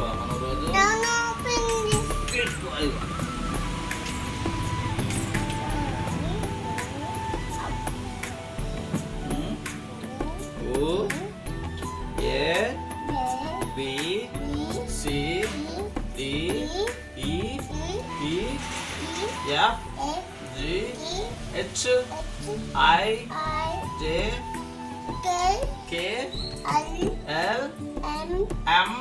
Oil మాత్రం పెట్టుకుంటావా మనం రోజు నాన్న పిండి పెట్టుకో, అయ్యో. Um. Oh A B C D E E F G H I J K L M N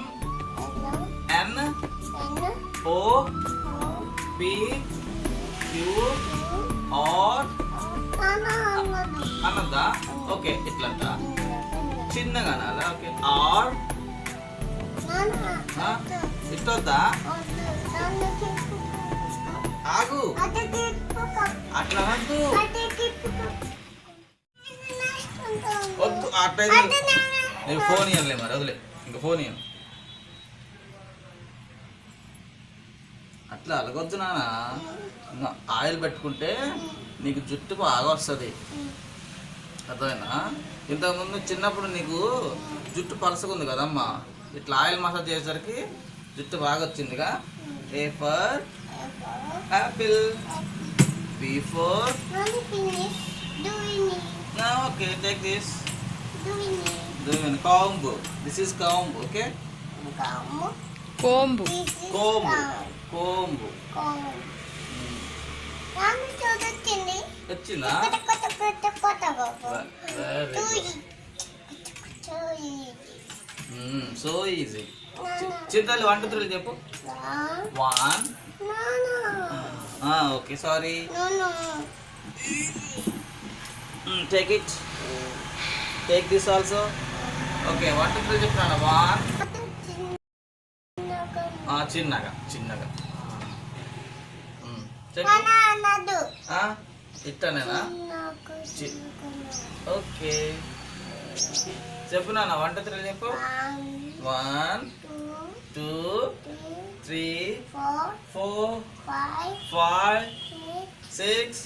O P Q R అన్నదా ఓకే ఇట్లంతా. చిన్నగా అనాలా? ఓకే ఆర్ ఇట్టొద్దా ఆగు. అట్లా అనద్దు. వద్దు అట్లయితే నేను ఫోన్ ఇవ్వలే మరి వదిలే. ఇంకా ఫోన్ ఇవ్వను అట్లా అలగొద్దు నాన్న. ఆయిల్ పెట్టుకుంటే నీకు జుట్టు బాగా వస్తుంది. అర్థమైనా ఇంతకుముందు చిన్నప్పుడు నీకు జుట్టు పలసగుంది కదమ్మా. ఇట్లా ఆయిల్ మసాజ్ చేసేసరికి జుట్టు బాగా వచ్చిందిగా. A for apple B for okay take this comb. This is comb, okay? Comb Comb. Comb. చూడొచ్చింది వచ్చిందా? సో ఈజీ చింతలు వన్ టూ త్రీ చెప్పు. One. Okay sorry take it take this also okay one two three చెప్తాను one చిన్నగా చిన్నగా. ఇట్టనేనా? చి- okay. చెప్పు నాన్న వన్ టూ త్రీ చెప్పు. One two three four five six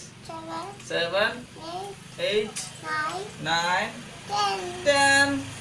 seven eight nine ten.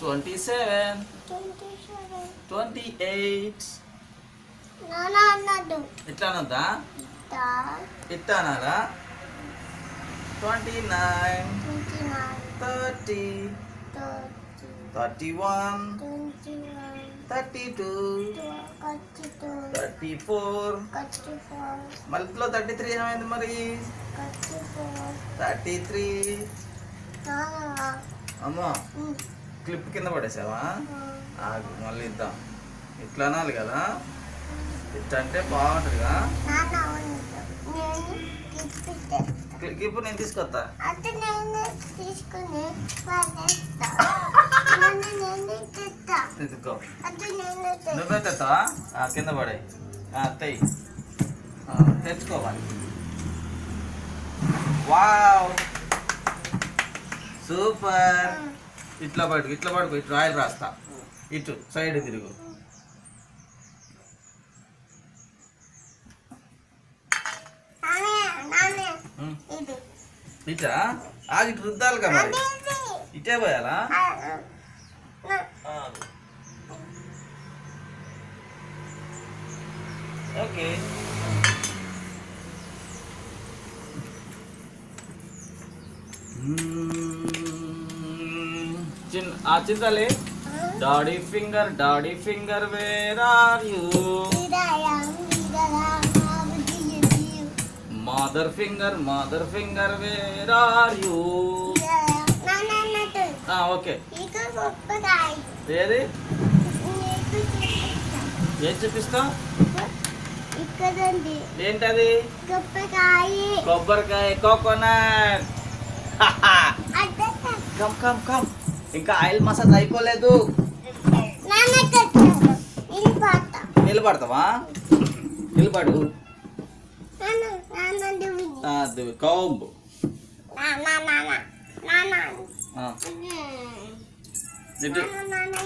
twenty seven twenty eight ఇట్లా అనొద్దా ఇట్లా అనాలా twenty nine thirty. Thirty one thirty two thirty four మళ్ళీలో thirty three ఏమైంది మరి? థర్టీ త్రీ అమ్మా. క్లిప్ కింద పడేసావా? ఆగు మళ్ళీ ఇద్దాం. ఇట్లా అనాలి కదా? ఇట్లా అంటే బాగుంటుందిగా క్లిప్ నేను తీసుకొస్తా. తీసుకో. నువ్వే తెస్తావా ఆ, కింద పడే తెయ్యి తెచ్చుకోవాలి వావ్! సూపర్! ఇట్లా పడుకు ఇట్లా పడుకో ఇటు రాయలు రాస్తా. ఇటు సైడ్ తిరుగు. ఇటా. ఆగి ఇటు రుద్దాలి కదా. ఇటే పోయాలా? ఓకే. చిన్న ఆ చింతలే daddy finger daddy finger where are you. Mother finger mother finger where are you. Okay. ఏది. ఏం చూపిస్తా ఇక్కడ ఉంది ఏంటది కొబ్బరికాయ కోకోనట్ కమ్ కమ్ కమ్ ఇంకా ఆయిల్ మసాజ్ అయిపోలేదు. నిలబడతావా? నిలబడు. కాంబు. నాన్న నాన్న నాన్న. ఆ, ఉమ్. ఇటు. నాన్న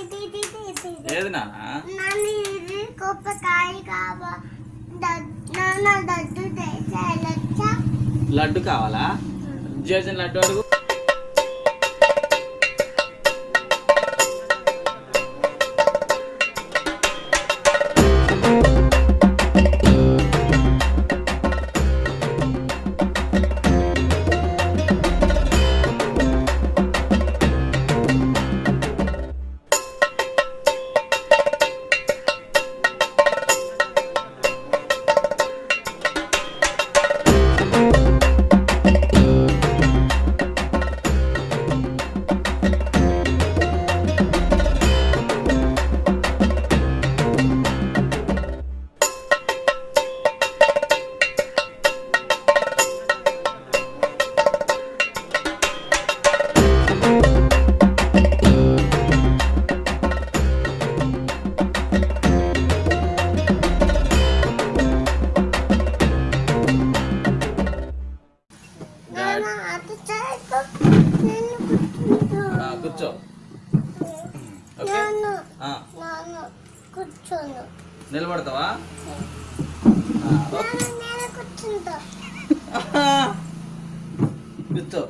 కూర్చో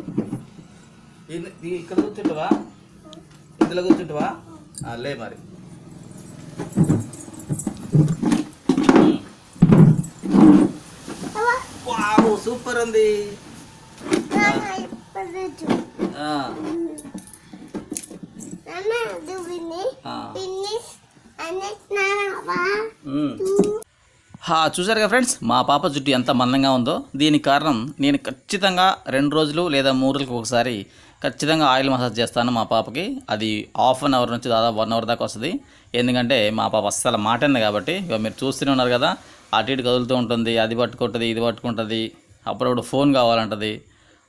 ఇక్కడ కూర్చుంటావా? ఇందులో కూర్చుంటావా? లే మరి. సూపర్ ఉంది. నాన్న హా చూసారు కదా ఫ్రెండ్స్? మా పాప జుట్టు ఎంత మందంగా ఉందో. దీనికి కారణం నేను ఖచ్చితంగా రెండు రోజులు లేదా మూడు రోజులకు ఒకసారి ఖచ్చితంగా ఆయిల్ మసాజ్ చేస్తాను మా పాపకి. అది హాఫ్ అన్ అవర్ నుంచి దాదాపు వన్ అవర్ దాకా వస్తుంది. ఎందుకంటే మా పాప అస్సలు మాటంది కాబట్టి ఇక మీరు చూస్తూనే ఉన్నారు కదా అటు ఇటు కదులుతూ ఉంటుంది అది పట్టుకుంటుంది ఇది పట్టుకుంటుంది అప్పుడప్పుడు ఫోన్ కావాలంటుంది.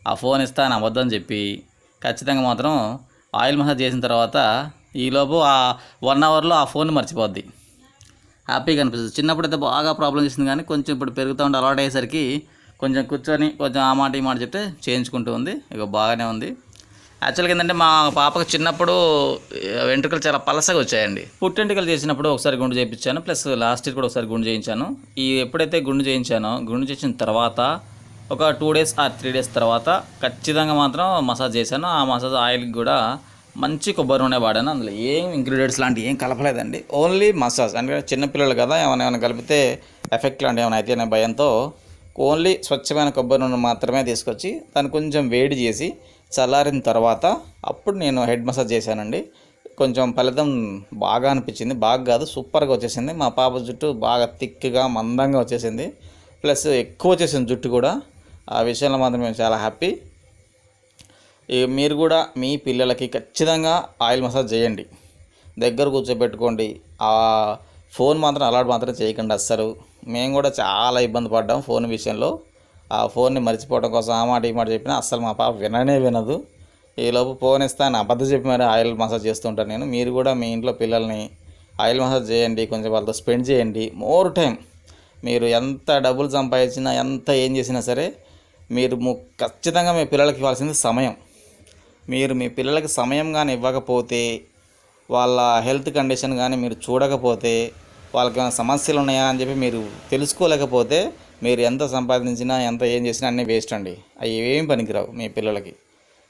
ఆ ఫోన్ ఇస్తా అని అబద్ధం చెప్పి ఖచ్చితంగా మాత్రం ఆయిల్ మసాజ్ చేసిన తర్వాత ఈలోపు ఆ వన్ అవర్లో ఆ ఫోన్ మర్చిపోద్ది. హ్యాపీగా అనిపిస్తుంది. చిన్నప్పుడు అయితే బాగా ప్రాబ్లం చేసింది కానీ కొంచెం ఇప్పుడు పెరుగుతూ ఉంటే అలవాటు అయ్యేసరికి కొంచెం కూర్చొని కొంచెం ఆ మాట ఈ మాట చెప్తే చేయించుకుంటూ ఉంది. ఇక బాగానే ఉంది. యాక్చువల్గా ఏంటంటే మా పాపకు చిన్నప్పుడు వెంట్రుకలు చాలా పలసగా వచ్చాయండి. పుట్టెంటుకలు చేసినప్పుడు ఒకసారి గుండు చేయించాను ప్లస్ లాస్ట్ ఇయర్ కూడా ఒకసారి గుండు చేయించాను. ఈ ఎప్పుడైతే గుండు చేయించానో గుండు చేసిన తర్వాత ఒక టూ డేస్ ఆ త్రీ డేస్ తర్వాత ఖచ్చితంగా మాత్రం మసాజ్ చేశాను. ఆ మసాజ్ ఆయిల్కి కూడా మంచి కొబ్బరి నూనె వాడాను. అందులో ఏం ఇంగ్రీడియంట్స్ లాంటివి ఏం కలపలేదండి. ఓన్లీ మసాజ్ అంటే చిన్నపిల్లలు కదా ఏమైనా ఏమైనా కలిపితే ఎఫెక్ట్ లాంటివి ఏమైనా అయితే అనే భయంతో ఓన్లీ స్వచ్ఛమైన కొబ్బరి నూనె మాత్రమే తీసుకొచ్చి దాన్ని కొంచెం వేడి చేసి చల్లారిన తర్వాత అప్పుడు నేను హెడ్ మసాజ్ చేశానండి. కొంచెం ఫలితం బాగా అనిపించింది. బాగా కాదు సూపర్గా వచ్చేసింది. మా పాప జుట్టు బాగా థిక్గా మందంగా వచ్చేసింది. ప్లస్ ఎక్కువ వచ్చేసింది జుట్టు కూడా. ఆ విషయంలో మాత్రం మేము చాలా హ్యాపీ మీరు కూడా మీ పిల్లలకి ఖచ్చితంగా ఆయిల్ మసాజ్ చేయండి. దగ్గర కూర్చోబెట్టుకోండి. ఆ ఫోన్ మాత్రం అలవాటు మాత్రం చేయకండి అస్సలు. మేము కూడా చాలా ఇబ్బంది పడ్డాం ఫోన్ విషయంలో. ఆ ఫోన్ని మర్చిపోవడం కోసం ఆ మాట ఈ మాట చెప్పినా అస్సలు మా పాప విననే వినదు. ఈలోపు ఫోన్ ఇస్తాను అబద్ధం చెప్పి మరి ఆయిల్ మసాజ్ చేస్తుంటాను నేను. మీరు కూడా మీ ఇంట్లో పిల్లల్ని ఆయిల్ మసాజ్ చేయండి కొంచెం వాళ్ళతో స్పెండ్ చేయండి. మోర్ టైం మీరు ఎంత డబ్బులు సంపాదించినా ఎంత ఏం చేసినా సరే మీరు ఖచ్చితంగా మీ పిల్లలకి ఇవ్వాల్సింది సమయం. మీరు మీ పిల్లలకి సమయం కానీ ఇవ్వకపోతే వాళ్ళ హెల్త్ కండిషన్ కానీ మీరు చూడకపోతే వాళ్ళకి ఏమైనా సమస్యలు ఉన్నాయా అని చెప్పి మీరు తెలుసుకోలేకపోతే మీరు ఎంత సంపాదించినా ఎంత ఏం చేసినా అన్నీ వేస్ట్ అండి. అవి ఏం పనికిరావు మీ పిల్లలకి.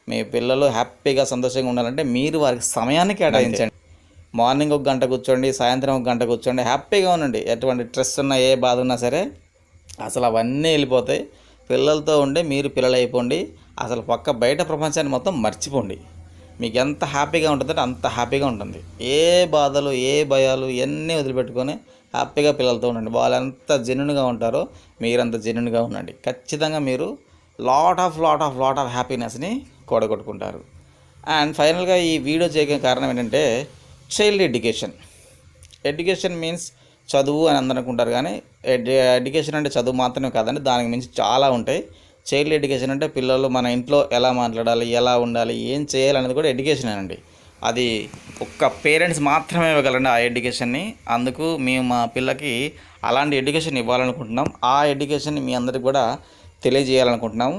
మీ పిల్లలు హ్యాపీగా సంతోషంగా ఉండాలంటే మీరు వారికి సమయాన్ని కేటాయించండి. మార్నింగ్ ఒక గంట కూర్చోండి సాయంత్రం ఒక గంట కూర్చోండి హ్యాపీగా ఉండండి. ఎటువంటి స్ట్రెస్ ఉన్నా ఏ బాధ ఉన్నా సరే అసలు అవన్నీ వెళ్ళిపోతాయి. పిల్లలతో ఉండి మీరు పిల్లలు అయిపోండి అసలు పక్క బయట ప్రపంచాన్ని మొత్తం మర్చిపోండి. మీకు ఎంత హ్యాపీగా ఉంటుందంటే అంత హ్యాపీగా ఉంటుంది. ఏ బాధలు ఏ భయాలు ఇవన్నీ వదిలిపెట్టుకొని హ్యాపీగా పిల్లలతో ఉండండి. వాళ్ళు ఎంత జెన్యున్గా ఉంటారో మీరంత జెన్యున్గా ఉండండి. ఖచ్చితంగా మీరు lot of lot of lot of హ్యాపీనెస్ని కూడగొట్టుకుంటారు. అండ్ ఫైనల్గా ఈ వీడియో చేయగల కారణం ఏంటంటే చైల్డ్ ఎడ్యుకేషన్ ఎడ్యుకేషన్ మీన్స్ చదువు అని అందరూ అనుకుంటారు కానీ ఎడ్యుకేషన్ అంటే చదువు మాత్రమే కాదండి. దానికి మించి చాలా ఉంటాయి. చైల్డ్ ఎడ్యుకేషన్ అంటే పిల్లలు మన ఇంట్లో ఎలా మాట్లాడాలి ఎలా ఉండాలి ఏం చేయాలనేది కూడా ఎడ్యుకేషన్ అండి అది ఒక్క పేరెంట్స్ మాత్రమే ఇవ్వగలండి ఆ ఎడ్యుకేషన్ని అందుకు మేము మా పిల్లకి అలాంటి ఎడ్యుకేషన్ ఇవ్వాలనుకుంటున్నాం. ఆ ఎడ్యుకేషన్ మీ అందరికి కూడా తెలియజేయాలనుకుంటున్నాము.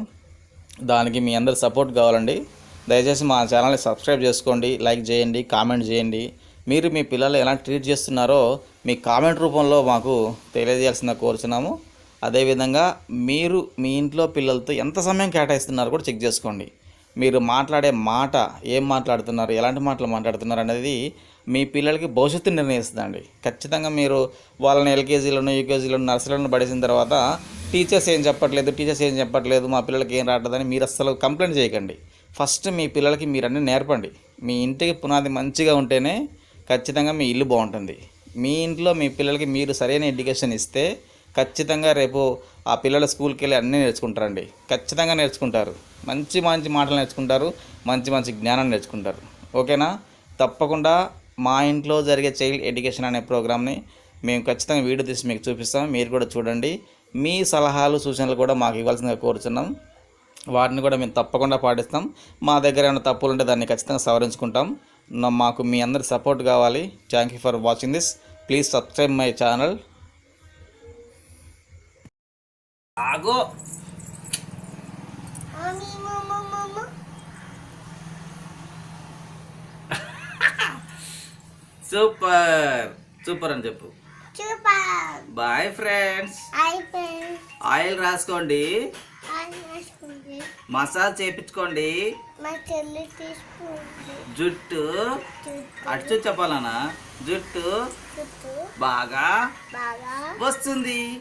దానికి మీ అందరి సపోర్ట్ కావాలండి. దయచేసి మా ఛానల్ని సబ్స్క్రైబ్ చేసుకోండి లైక్ చేయండి కామెంట్ చేయండి. మీరు మీ పిల్లలు ఎలా ట్రీట్ చేస్తున్నారో మీ కామెంట్ రూపంలో మాకు తెలియజేయాల్సిన కోరుచున్నాము. అదేవిధంగా మీరు మీ ఇంట్లో పిల్లలతో ఎంత సమయం కేటాయిస్తున్నారు కూడా చెక్ చేసుకోండి. మీరు మాట్లాడే మాట ఏం మాట్లాడుతున్నారు ఎలాంటి మాటలు మాట్లాడుతున్నారు అనేది మీ పిల్లలకి భవిష్యత్తు నిర్ణయిస్తుందండి. ఖచ్చితంగా మీరు వాళ్ళని ఎల్కేజీలను యూకేజీలను నర్సరీలను పడేసిన తర్వాత టీచర్స్ ఏం చెప్పట్లేదు టీచర్స్ ఏం చెప్పట్లేదు మా పిల్లలకి ఏం రావట్లేదని మీరు అస్సలు కంప్లైంట్ చేయకండి. ఫస్ట్ మీ పిల్లలకి మీరు అన్నీ నేర్పండి. మీ ఇంటికి పునాది మంచిగా ఉంటేనే ఖచ్చితంగా మీ ఇల్లు బాగుంటుంది. మీ ఇంట్లో మీ పిల్లలకి మీరు సరైన ఎడ్యుకేషన్ ఇస్తే ఖచ్చితంగా రేపు ఆ పిల్లల స్కూల్కి వెళ్ళి అన్నీ నేర్చుకుంటారండి. ఖచ్చితంగా నేర్చుకుంటారు. మంచి మంచి మాటలు నేర్చుకుంటారు. మంచి మంచి జ్ఞానం నేర్చుకుంటారు. ఓకేనా? తప్పకుండా మా ఇంట్లో జరిగే చైల్డ్ ఎడ్యుకేషన్ అనే ప్రోగ్రామ్ని మేము ఖచ్చితంగా వీడియో తీసి మీకు చూపిస్తాం. మీరు కూడా చూడండి. మీ సలహాలు సూచనలు కూడా మాకు ఇవ్వాల్సిందిగా కోరుచున్నాం. వాటిని కూడా మేము తప్పకుండా పాటిస్తాం. మా దగ్గర ఏమైనా తప్పులు ఉంటే దాన్ని ఖచ్చితంగా సవరించుకుంటాం. మాకు మీ అందరి సపోర్ట్ కావాలి. Thank you for watching this please subscribe my channel ఆగో. సూపర్. సూపర్ అని చెప్పు. Bye friends. ఆయిల్ రాసుకోండి. మసాజ్ తీసుకుంది జుట్టు. అటు చెప్పాలనా? జుట్టు. బాగా. వస్తుంది.